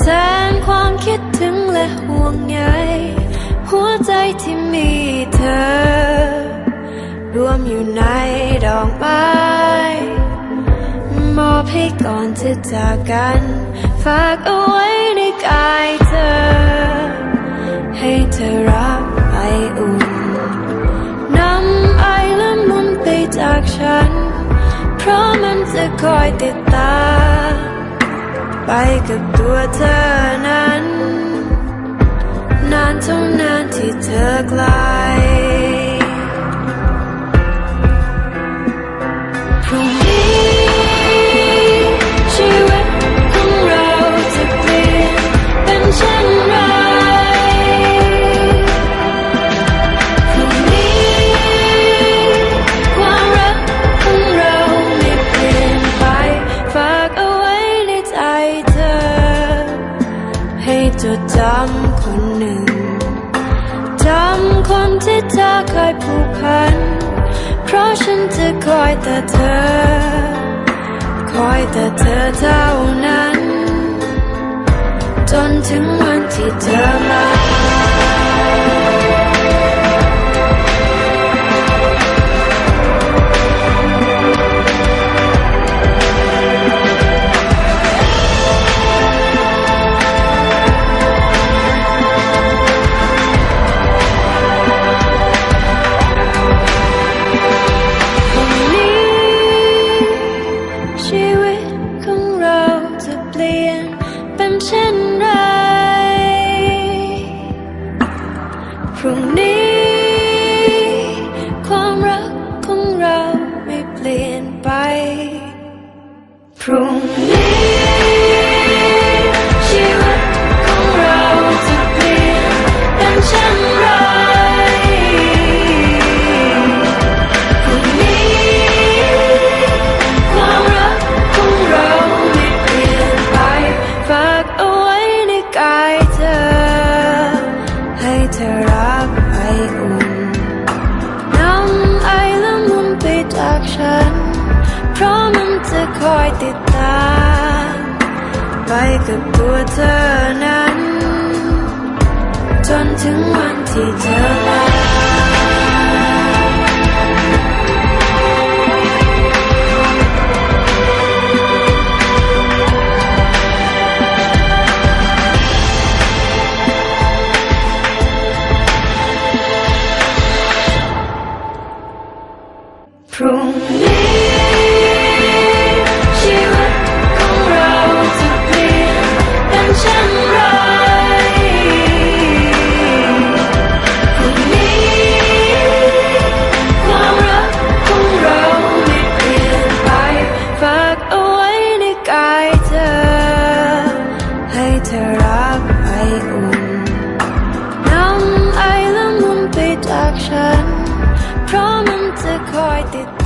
แทนความคิดถึงและห่วงใย หัวใจที่มีเธอ รวมอยู่ในดอกไม้มอบให้ก่อนที่จากกัน ฝากเอาไว้ในกายเธอ ให้เธอรับไออุ่นนำไอและมุนไปจากฉัน เพราะมันจะคอยติดตามไปกับตัวเธอนั้ นนานเท่านานที่เธอไกลพรุ่งนี้ชีวิตของเราจะเปลี่ยนเป็นเช่นไรพรุ่งนี้ความรักของเราไม่เปลี่ยนไปฝากเอาไว้ในใจเธอ ให้จดจำำคนที่เธอเคยผูกพัน เพราะฉันจะคอยแต่เธอ คอยแต่เธอเท่านั้น จนถึงวันที่เธอมา รุ่งนี้ ความรักของเราไม่เปลี่ยนไป พรุ่งนี้ เธอรักไออุ่นนำไอละมุนไปจากฉัน เพราะมันจะคอยติดตาม ไปกับตัวเธอนั้น จนถึงวันที่เธอไป Promenade, Promenade, Promenade, Promenade,